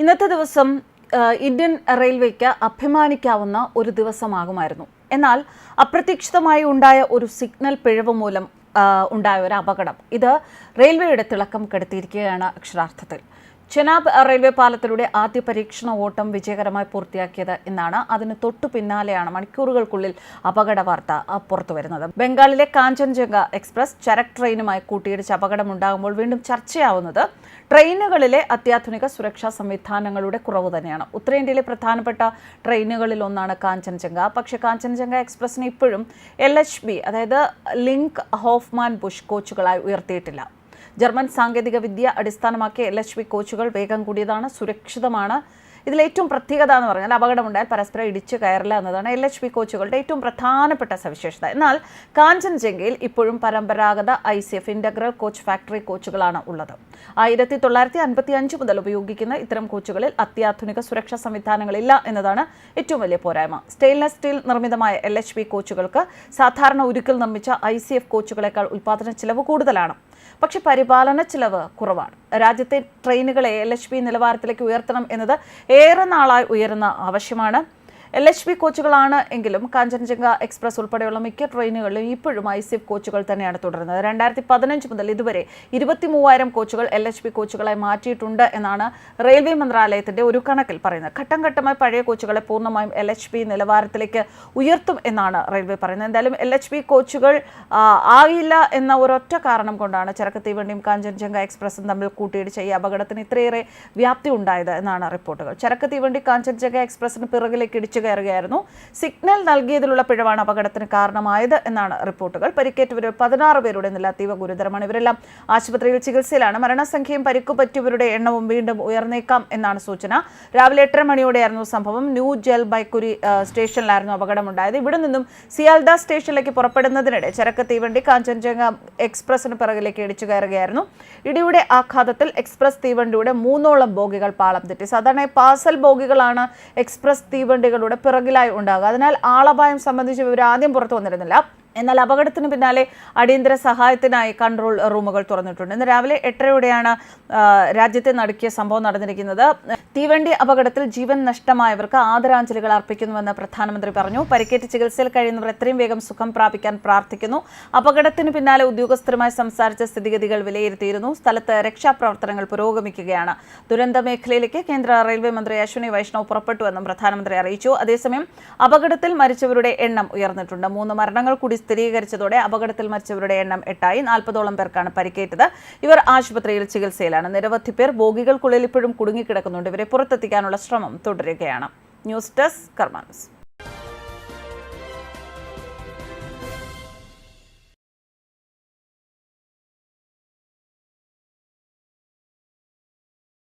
ഇന്നത്തെ ദിവസം ഇന്ത്യൻ റെയിൽവേക്ക് അഭിമാനിക്കാവുന്ന ഒരു ദിവസമാകുമായിരുന്നു. എന്നാൽ അപ്രതീക്ഷിതമായി ഉണ്ടായ ഒരു സിഗ്നൽ പിഴവ് മൂലം ഉണ്ടായ ഒരു അപകടം. ഇത് റെയിൽവേയുടെ തിളക്കം കെടുത്തിയിരിക്കുകയാണ് അക്ഷരാർത്ഥത്തിൽ. ചെനാബ് റെയിൽവേ പാലത്തിലൂടെ ആദ്യ പരീക്ഷണ ഓട്ടം വിജയകരമായി പൂർത്തിയാക്കിയത് എന്നാണ് അതിന് തൊട്ടു പിന്നാലെയാണ് മണിക്കൂറുകൾക്കുള്ളിൽ അപകട വാർത്ത പുറത്തുവരുന്നത് ബംഗാളിലെ കാഞ്ചൻജംഗ എക്സ്പ്രസ് ചരക്ക് ട്രെയിനുമായി കൂട്ടിയിടിച്ച് അപകടമുണ്ടാകുമ്പോൾ വീണ്ടും ചർച്ചയാവുന്നത് ട്രെയിനുകളിലെ അത്യാധുനിക സുരക്ഷാ സംവിധാനങ്ങളുടെ കുറവ് തന്നെയാണ്. ഉത്തരേന്ത്യയിലെ പ്രധാനപ്പെട്ട ട്രെയിനുകളിൽ ഒന്നാണ് കാഞ്ചൻജംഗ. പക്ഷേ കാഞ്ചൻജംഗ എക്സ്പ്രസിന് ഇപ്പോഴും എൽ എച്ച് ബി അതായത് ലിങ്ക് ഹോഫ്മാൻ ബുഷ് കോച്ചുകളായി ഉയർത്തിയിട്ടില്ല. ജർമ്മൻ സാങ്കേതിക വിദ്യ അടിസ്ഥാനമാക്കിയ എൽ എച്ച് വി കോച്ചുകൾ വേഗം കൂടിയതാണ് സുരക്ഷിതമാണ്. ഇതിൽ ഏറ്റവും പ്രത്യേകത എന്ന് പറഞ്ഞാൽ അപകടമുണ്ടായാൽ പരസ്പരം ഇടിച്ച് കയറില്ല എന്നതാണ് എൽ എച്ച് പി കോച്ചുകളുടെ ഏറ്റവും പ്രധാനപ്പെട്ട സവിശേഷത. എന്നാൽ കാഞ്ചൻജംഗയിൽ ഇപ്പോഴും പരമ്പരാഗത I C F integral coach factory കോച്ചുകളാണ് ഉള്ളത്. ആയിരത്തി തൊള്ളായിരത്തി അൻപത്തി അഞ്ച് മുതൽ ഉപയോഗിക്കുന്ന ഇത്തരം കോച്ചുകളിൽ അത്യാധുനിക സുരക്ഷാ സംവിധാനങ്ങളില്ല എന്നതാണ് ഏറ്റവും വലിയ പോരായ്മ. സ്റ്റെയിൻലെസ് സ്റ്റീൽ നിർമ്മിതമായ എൽ എച്ച് പി കോച്ചുകൾക്ക് സാധാരണ ഉരുക്കിൽ നിർമ്മിച്ച ഐ സി എഫ് കോച്ചുകളെക്കാൾ ഉൽപ്പാദന ചിലവ് കൂടുതലാണ്. പക്ഷെ പരിപാലന ചിലവ് കുറവാണ്. രാജ്യത്തെ ട്രെയിനുകളെ എൽ എച്ച് പി നിലവാരത്തിലേക്ക് ഉയർത്തണം എന്നത് ഏറെ നാളായി ഉയരുന്ന ആവശ്യമാണ്. എൽ എച്ച് പി കോച്ചുകളാണ് എങ്കിലും കാഞ്ചൻജംഗ എക്സ്പ്രസ് ഉൾപ്പെടെയുള്ള മിക്ക ട്രെയിനുകളിലും ഇപ്പോഴും ഐ സി കോച്ചുകൾ തന്നെയാണ് തുടരുന്നത്. രണ്ടായിരത്തി പതിനഞ്ച് മുതൽ ഇതുവരെ ഇരുപത്തി മൂവായിരം കോച്ചുകൾ എൽ എച്ച് പി കോച്ചുകളായി മാറ്റിയിട്ടുണ്ട് എന്നാണ് റെയിൽവേ മന്ത്രാലയത്തിന്റെ ഒരു കണക്കിൽ പറയുന്നത്. ഘട്ടം ഘട്ടമായി പഴയ കോച്ചുകളെ പൂർണമായും എൽ എച്ച് പി നിലവാരത്തിലേക്ക് ഉയർത്തും എന്നാണ് റെയിൽവേ പറയുന്നത്. എന്തായാലും എൽ എച്ച് പി കോച്ചുകൾ ആകില്ല എന്ന ഒരൊറ്റ കാരണം കൊണ്ടാണ് ചരക്ക് തീവണ്ടിയും കാഞ്ചൻജംഗ എക്സ്പ്രസും തമ്മിൽ കൂട്ടിയിടിച്ച ഈ അപകടത്തിന് ഇത്രയേറെ വ്യാപ്തി ഉണ്ടായത് എന്നാണ് റിപ്പോർട്ടുകൾ. ചരക്ക് തീവണ്ടി കാഞ്ചൻജംഗ എക്സ്പ്രസിന് പിറകിലേക്ക് ഇടിച്ചു കയറുകയായിരുന്നു. സിഗ്നൽ നൽകിയതിലുള്ള പിഴവാണ് അപകടത്തിന് കാരണമായത് എന്നാണ് റിപ്പോർട്ടുകൾ. പരിക്കേറ്റവർ പതിനാറ് പേരുടെ നില അതീവ ഗുരുതരമാണ്. ഇവരെല്ലാം ആശുപത്രിയിൽ ചികിത്സയിലാണ്. മരണസംഖ്യയും പരിക്കു പറ്റിയവരുടെ എണ്ണവും വീണ്ടും ഉയർന്നേക്കാം എന്നാണ് സൂചന. രാവിലെ എട്ടര മണിയോടെയായിരുന്നു സംഭവം. ന്യൂ ജൽ ബൈക്കുരി ആ, സ്റ്റേഷനിലായിരുന്നു അപകടമുണ്ടായത്. ഇവിടെ നിന്നും സിയാൽദ സ്റ്റേഷനിലേക്ക് പുറപ്പെടുന്നതിനിടെ ചരക്ക് തീവണ്ടി കാഞ്ചൻജംഗ എക്സ്പ്രസിന് പിറകിലേക്ക് ഇടിച്ചു കയറുകയായിരുന്നു. ഇടിയുടെ ആഘാതത്തിൽ എക്സ്പ്രസ് തീവണ്ടിയുടെ മൂന്നോളം ബോഗികൾ പാളം തെറ്റി. സാധാരണ പാസൽ ബോഗികളാണ് എക്സ്പ്രസ് തീവണ്ടികളുടെ പിറകിലായി ഉണ്ടാകുക അതിനാൽ ആളപായം സംബന്ധിച്ച് വിവരം ആദ്യം പുറത്തു വന്നിരുന്നില്ല. എന്നാൽ അപകടത്തിന് പിന്നാലെ അടിയന്തര സഹായത്തിനായി കൺട്രോൾ റൂമുകൾ തുറന്നിട്ടുണ്ട്. ഇന്ന് രാവിലെ എട്ടരയോടെയാണ് രാജ്യത്തെ നടുക്കിയ സംഭവം നടന്നിരിക്കുന്നത്. തീവണ്ടി അപകടത്തിൽ ജീവൻ നഷ്ടമായവർക്ക് ആദരാഞ്ജലികൾ അർപ്പിക്കുന്നുവെന്ന് പ്രധാനമന്ത്രി പറഞ്ഞു. പരിക്കേറ്റ് ചികിത്സയിൽ കഴിയുന്നവർ എത്രയും വേഗം സുഖം പ്രാപിക്കാൻ പ്രാർത്ഥിക്കുന്നു. അപകടത്തിന് പിന്നാലെ ഉദ്യോഗസ്ഥരുമായി സംസാരിച്ച സ്ഥിതിഗതികൾ വിലയിരുത്തിയിരുന്നു. സ്ഥലത്ത് രക്ഷാപ്രവർത്തനങ്ങൾ പുരോഗമിക്കുകയാണ്. ദുരന്ത മേഖലയിലേക്ക് കേന്ദ്ര റെയിൽവേ മന്ത്രി അശ്വിനി വൈഷ്ണവ് പുറപ്പെട്ടുവെന്നും പ്രധാനമന്ത്രി അറിയിച്ചു. അതേസമയം അപകടത്തിൽ മരിച്ചവരുടെ എണ്ണം ഉയർന്നിട്ടുണ്ട്. മൂന്ന് മരണങ്ങൾ കൂടി സ്ഥിരീകരിച്ചതോടെ അപകടത്തിൽ മരിച്ചവരുടെ എണ്ണം എട്ടായി. നാൽപ്പതോളം പേർക്കാണ് പരിക്കേറ്റത്. ഇവർ ആശുപത്രിയിൽ ചികിത്സയിലാണ്. നിരവധി പേർ ബോഗികൾക്കുള്ളിൽ ഇപ്പോഴും കുടുങ്ങിക്കിടക്കുന്നുണ്ട്. ഇവരെ പുറത്തെത്തിക്കാനുള്ള ശ്രമം തുടരുകയാണ്. News desk കർമാൻസ്